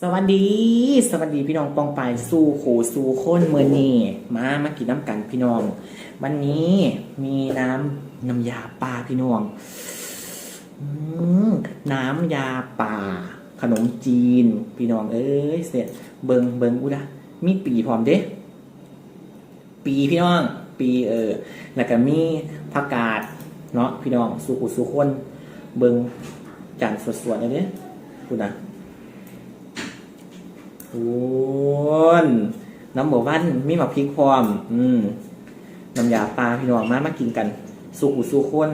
สวัสดี สวัสดีพี่น้องปองปายสู่โขสู่ค้นเมื่อนี้มามากินน้ำกันพี่น้อง วันนี้มีน้ำน้ำยาปลาพี่น้องอน้ำยาป่า ขนมจีน พี่น้องเอ้ยเสร็จเบิงเบิงอุดะมีปีพร้อมเด้ ปีพี่น้อง ปีเออ แล้วก็มีผักกาดเนาะพี่น้องสู่ขุสู่คน เบิงจานสดๆเลยเด้คุณนะ โอ้นน้ำหมูวันมีหมักพริกพร้อม อืมน้ำยาปลาพี่น้องมามากินกัน สุกุสุคน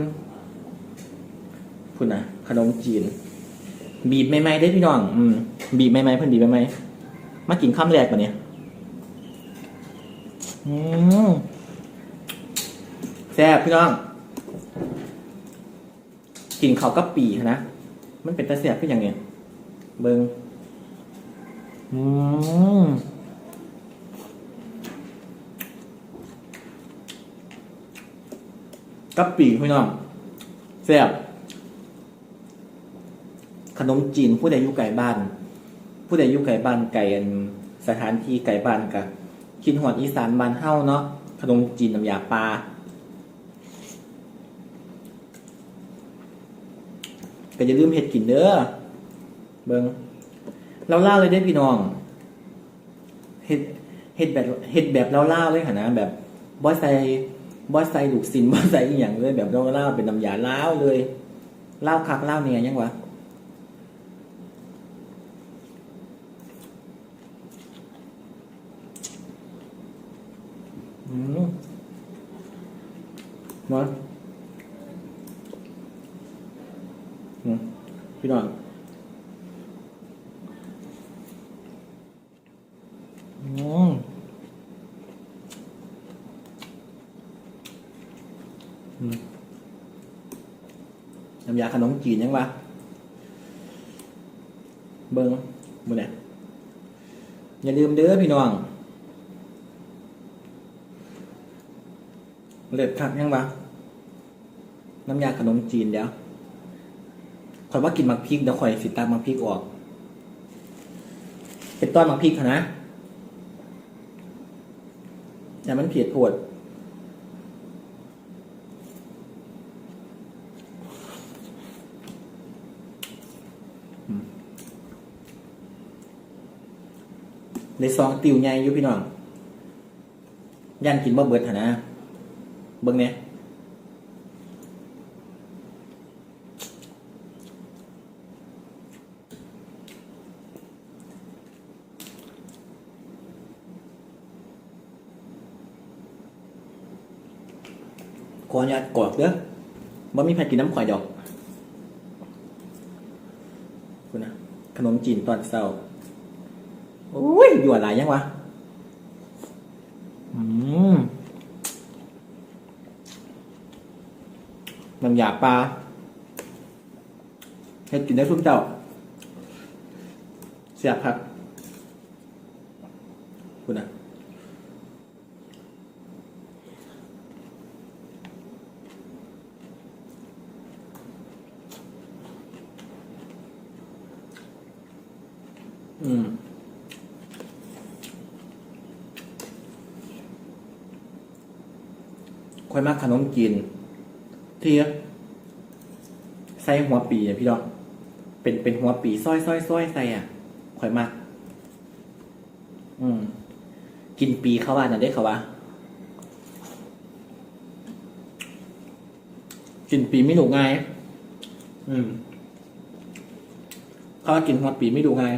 คุณนะขนมจีน บีบไม่ไหมได้พี่น้อง อืม บีบไม่ไหมเพิ่นบีบไม่ไหมมากินข้ามแรกกว่านี้อืมแซ่บพี่น้องกินเขากับปีนะ มันเป็นตาแซ่บเป็นอย่างเนี้ยเบิง อืมกับปีพี่น้องแซ่บขนมจีนผู้ใดอยู่ไก่บ้าน ผู้ใดอยู่ไก่บ้านไก่สถานที่ไก่บ้านกับคิดหอดอีสานบ้านเฮ้าเนาะขนมจีนน้ำยาปลาก็อย่าลืมเห็ดกินเด้อเบิง เราเล่าเลยได้พี่น้องเฮ็ดเฮ็ดแบบเฮ็ดแบบเราเล่าเลยค่ะนะแบบบอสใส่บอสใส่ลูกสินบอสใส่อีหยังเลยแบบเราเล่าเป็นน้ำยาเล่าเลยเล่าคักเล่าเนี่ยยังวะอืมมาอืมพี่น้อง อืมน้ำยาขนมจีนยังวะเบิ้งมือเนี่ยอย่าลืมเด้อพี่น้องเล็ดคักยังวะน้ำยาขนมจีนเดี๋ยวคอยว่ากินมักพริกเดี๋ยวคอยสิตามมักพริกออก เป็นต้อนมักพริกค่ะนะ แต่มันเพียดโผดอืมในซองติวใหญ่อยู่พี่น้อง ย่านกินบ่เบิดหนนะเบิ่งเนี่ย ออนุญาตกรอกเด้อบ่มีใครกินน้ำข่อยดอกคุณนะขนมจีนตอนเช้าโอ้ยอยู่อะไรยังวะอืมน้ำยาปลาให้กินได้ทุกเจ้าเสียบครับ คุณนะ อืมค่อยมากขนมจีนที่ใส่หัวปีอะพี่น้องเป็นเป็นหัวปีซอยซอยซอยใส่อะค่อยมาก อืม กินปีเขาว่าน่ะได้เขาว่ากินปีไม่ถูกไงาย อืมเขาว่ากินหัวปีไม่ถูกไงาย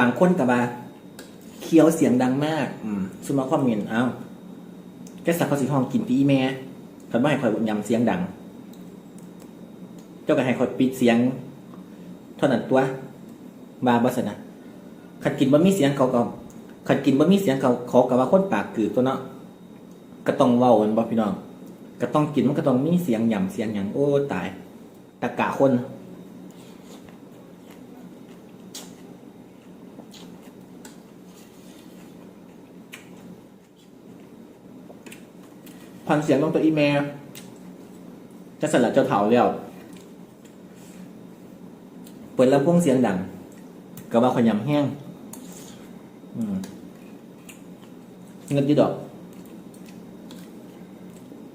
บางคนกับว่าเคี้ยวเสียงดังมาก อืมซุมาความเมียนเอ้าแกสักเขาสิห้องกินปีแม่เขาไม่ให้คอยยำเสียงดัง เจ้าก็ให้คอยปิดเสียงเท่านั้นตัวบาบัสนะขัดกินบ่มีเสียงเขาก็ขัดกินบ่มีเสียงเขาเขากับว่าคนปากกือตัวเนาะก็ต้องเว้ากันบ่พี่น้องก็ต้องกินมันก็ต้องมีเสียงยำเสียงหยังโอ้ตายตะกะคน พันเสียงลงตัวอีเมลจะสลัดเจ้าเถาแล้วเปิดล้วพงเสียงดังก็ว่าขยำแห้งเงินดีดอก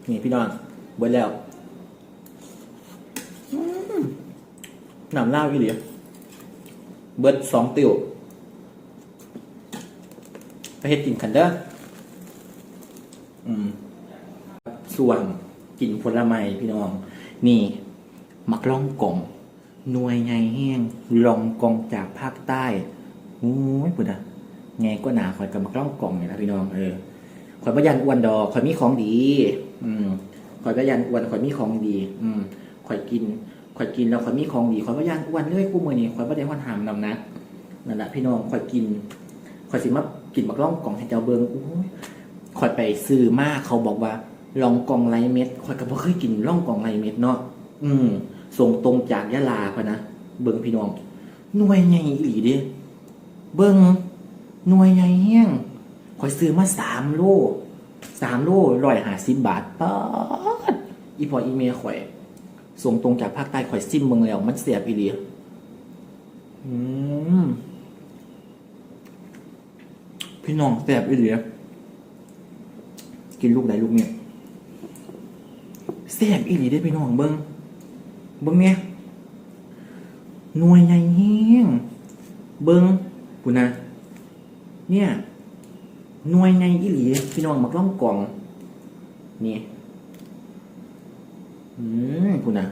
นี่พี่น้องเบิดแล้วอืมน้ำล้าอีหลียเบิดสองติวไปเฮ็ดกินกันเด้อม ส่วนกินผลไม้พี่น้อง นี่ มักล่องกล่องหน่วยไงแห้งลองกองจากภาคใต้โอ้ยปุ่นอะไงก็หนาคอยกับมักล่องกล่องเนี่ยนะพี่น้องเออคอยประยันอ้วนดอกคอยมีของดี อืมคอยประยันอ้วนคอยมีของดี อืมคอยกินคอยกินแล้วคอยมีของดีคอยประยันอ้วนเลยกู้มือนี่คอยประเดี๋ยวหามนำนะนั่นแหละพี่น้องคอยกินคอยสิมากินมักล่องกล่องให้เจ้าเบิงโอ้ยคอยไปซื้อมาเขาบอกว่า ลองกองไรเม็ดคอยก็บ่เคยกินล่องกองไรเม็ดเนาะอืม ส่งตรงจากยะลาพะนะเบิ่งพี่น้องหน่วยใหญ่อีหลีเด้เบิ่งหน่วยใหญ่แห้งคอยซื้อมาสามโลสามโลร้อยห้าสิบบาทป๊าดอีพออีเมลข่อย ส่งตรงจากภาคใต้ข่อยซิมเมืองแล้วมันเสียบอีหลีอืมพี่น้องเสียบอีหลีกินลูกใดลูกเนี่ย แซ่บอีหลีได้พี่น้องเบิ้งเบิ้งเนี่ยหน่วยใหญ่แห้งเบิ้งปุ่นะ เนี่ยหน่วยใหญ่อีหลีพี่น้องมักล่องกล่อง นี่อืมปุ่นนะ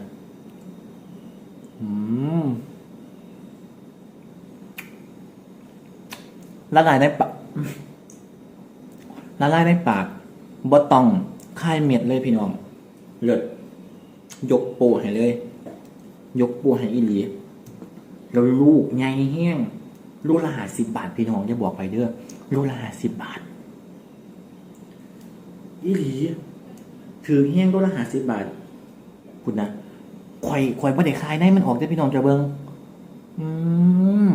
อืมละลายในปากละลายในปากบ่ต้องคายเม็ดเลยพี่น้อง เลิศยกโปรให้เลย ยกโปรให้อีหลีแล้วลูกใหญ่แห้งลูกละหาสิบบาทพี่น้องจะบอกไปเด้อลูกละหาสิบบาท อีหลี ถือแห้งลูกละหาสิบบาท คุณนะข่อยข่อยไม่ได้ขายได้มันออกได้พี่น้องจะเบิงอืม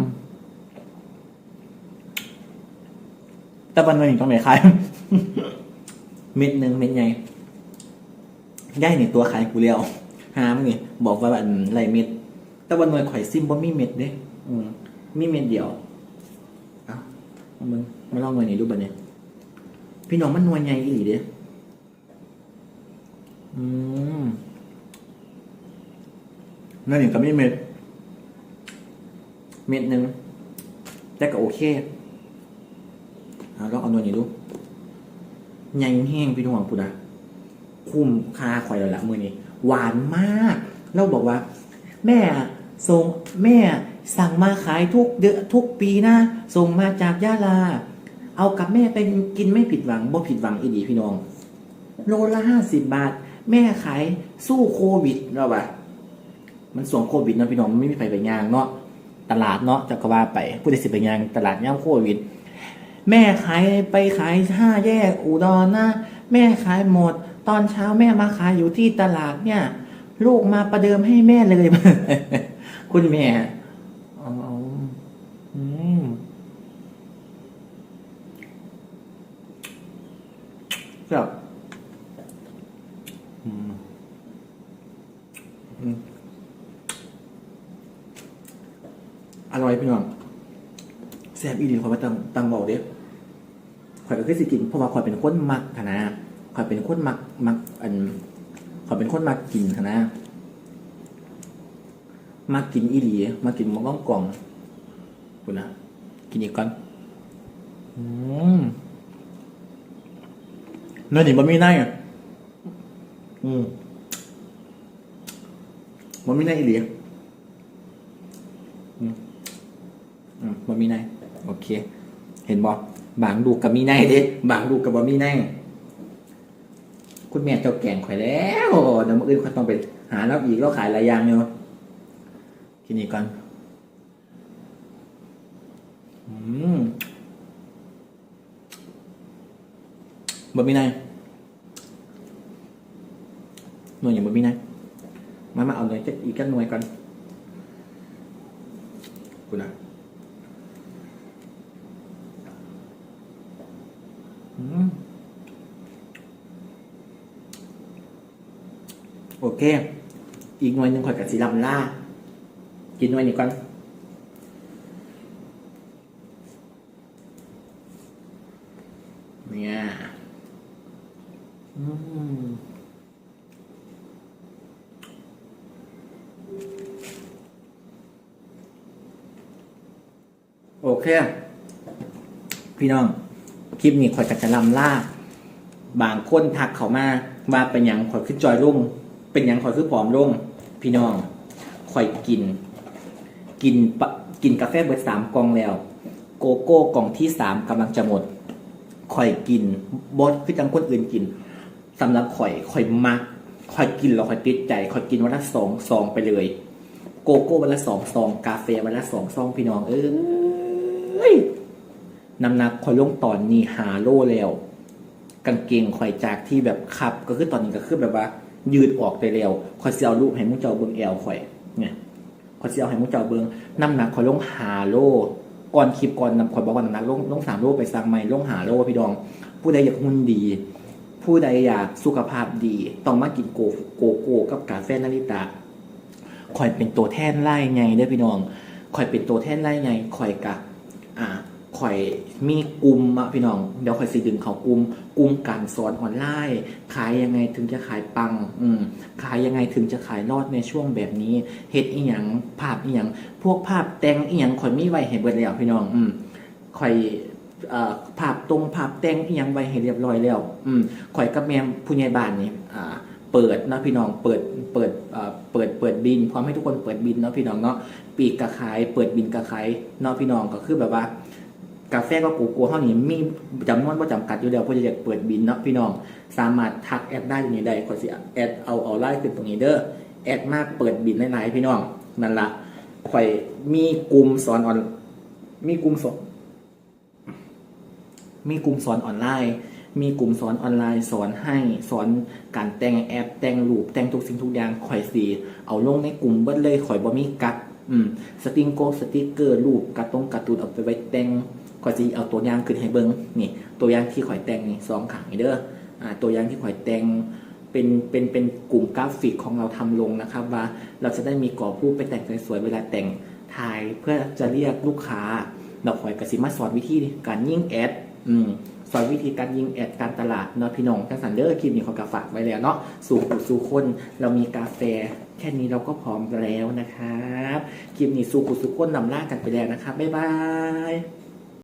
แต่บันวันนี้ต้องไหนขาย เม็ดหนึ่งเม็ดใหญ่ ได้เนี่ตัวขายกูเลี้ยวหามึงนี่บอกว่าอันไรเม็ด แต่วันหน่วยข่อยซิมบ่มีเม็ดเด้อืมมีเม็ดเดียวเอ้าเอามึงมาลองหน่วยนี้ดูบัดเนี่ยพี่น้องมันหน่วยใหญ่อีหลีเด้อืมนั่นนี่ก็มีเม็ด เม็ดหนึ่งแต่ก็โอเคเอาลองเอาหน่วยนี้ดูใหญ่แห้งพี่น้องพูดอะ คุ้มค่าข่อยแล้วละมือนี้ หวานมาก เราบอกว่า แม่ส่งแม่สั่งมาขายทุกเดือนทุกปีนะส่งมาจากยะลา เอากับแม่ไปกินไม่ผิดหวังบ่ผิดหวังอีดีพี่น้อง โลละห้าสิบบาท แม่ขายสู้โควิดเราปะมันส่งโควิดเนาะพี่น้องไม่มีใครไปยางเนาะตลาดเนาะจะก็ว่าไปผู้ใดสิไปยางตลาดย่ามโควิด แม่ขายไปขายห้าแยกอุดรนะแม่ขายหมด ตอนเช้าแม่มาขายอยู่ที่ตลาดเนี่ย ลูกมาประเดิมให้แม่เลย คุณแม่อาเออืมครับอืมอร่อยพี่น้องแซ่บอีดีขอยมาตังตังบอกเด้ข่อยก็คือสิกินเพราะว่าข่อยเป็นคนมักธนะ อยเป็นคนมักมักอันข่อยเป็นคนมักกินธนะมากินอีหลีมากินมังก้องกล่องคุณนะกินอีกก่อนอืมเนื้อหนีบะหมี่ในอะอืมบะหมี่ในอีหลีอืมอืมบะหมี่ในโอเค เห็นบอบางดูกับมีในเด้บางดูกับบะหมี่ใน คุณแม่เจ้าแก่งข่อยแล้วเดี๋ยวมื่ออื่นข่อยต้องไปหาแล้วอีกแล้วขายหลายอย่างอยู่กินอีกก่อนอืมบะหมี่ในหน่วยอย่างบะหมี่ในมามาเอาหน่วยจะอีกกันหน่วยก่อนคุณนะอืม โอ เค อีกหน่วยหนึ่งข่อยกับสีลำล่า กินหน่วยนี้ก่อนเนี่ยอืมโอเค พี่น้อง คลิปนี้ข่อยกับจะลำล่าบางคนทักเขามาว่าเป็นหยังข่อยคือจอยรุ่ง เป็นยังข่อยคือผอมรุ่งพี่น้องข่อยกิน กินปะกินกาแฟเบิร์ดสามกล่องแล้ว โกโก้กล่องที่สามกำลังจะหมดข่อยกินบดคือจังคนอื่นกินสำหรับข่อยข่อยมักข่อยกินแล้วข่อยติดใจข่อยกินวันละสองซองไปเลย โกโก้วันละสองซอง กาแฟวันละสองซองพี่น้องเอ้ยน้ำหนักข่อยลงตอนนี้หาโลแล้ว กางเกงข่อยจากที่แบบขับ ก็คือตอนนี้ก็คือแบบว่า ยืดออกไปแล้วข่อยสิเอารูปให้มุ้งเจ้าเบิ่งแอลข่อยเนี่ยข่อยสิเอาให้มุ้งเจ้าเบิ่งน้ำหนักข่อยลงหาโลก่อนคลิปก่อนนำข่อยบอกว่าน้ำหนักลงลงสามโลไปสั่งใหม่ลงหาโลพี่ดอง ผู้ใดอยากหุ่นดี ผู้ใดอยากสุขภาพดี ต้องมากินโกโกโก้กับกาแฟนาริตะข่อยเป็นตัวแทนไล่ไงเด้พี่น้องข่อยเป็นตัวแทนไล่ไงข่อยกะอ่า ข่อยมีกลุ่มอะพี่น้อง เดี๋ยวข่อยสิดึงเขากลุ่มกลุ่มการสอนออนไลน์ขายยังไงถึงจะขายปัง อืมขายยังไงถึงจะขายรอดในช่วงแบบนี้เฮ็ดอีหยังภาพอีหยังพวกภาพแต่งอีหยังข่อยมีไว้ให้เบิดแล้วพี่น้อง อืมข่อยอภาพตรงภาพแต่งอีหยังไว้ให้เรียบร้อยแล้ว อืมข่อยกับแม่ผู้ใหญ่บ้านนี่อ่าเปิดเนาะพี่น้องเปิดเปิดเอ่อเปิดเปิดบินพร้อมให้ทุกคนเปิดบินเนาะพี่น้องเนาะปีกกระขาย เปิดบินกระขายเนาะพี่น้องก็คือแบบว่า กาแฟก็กูกูเท่านี้มีจำนวนว่าจำกัดอยู่แล้วเพื่อจะเปิดบินเนาะพี่น้อง สามารถทักแอดได้อยู่ในใดขอสิแอดเอาเอาไล่ขึ้นตรงนี้เด้อแอดมากเปิดบินหลายๆพี่น้องนั่นละข่อยมีกลุ่มสอนออน มีกลุ่มสอนมีกลุ่มสอนออนไลน์ มีกลุ่มสอนออนไลน์สอนให้สอนการแต่งแอป แต่งรูปแต่งทุกสิ่งทุกอย่างข่อยสีเอาลงในกลุ่มเบิดเลยข่อยบ่มีกักอืมสติงโกสติกเกอร์รูปกร์ตรงกร์ตูนเอาไปไว้แต่ง ข่อยสิเอาตัวอย่างขึ้นให้เบิ่งนี่ตัวอย่างที่ข่อยแต่งนี่สองขางเด้ออ่าตัวอย่างที่ข่อยแต่งเป็นเป็นเป็นกลุ่มกราฟิกของเราทำลงนะครับ ว่าเราจะได้มีกรอบรูปไปแต่งสวยๆเวลาแต่งถ่ายเพื่อจะเรียกลูกค้าเราข่อยกสิมาสอนวิธีการยิงแอดอืมสอนวิธีการยิงแอดการตลาดเนาะพี่น้องจังสันเดอร์คลิปนี้ขากาฝากไว้แล้วเนาะสู่ผู้สู่คนเรามีกาแฟ แค่นี้เราก็พร้อมแล้วนะครับคลิปนี้สู่ผู้สู่คนนำล่ากันไปแล้วนะครับ บ๊ายบาย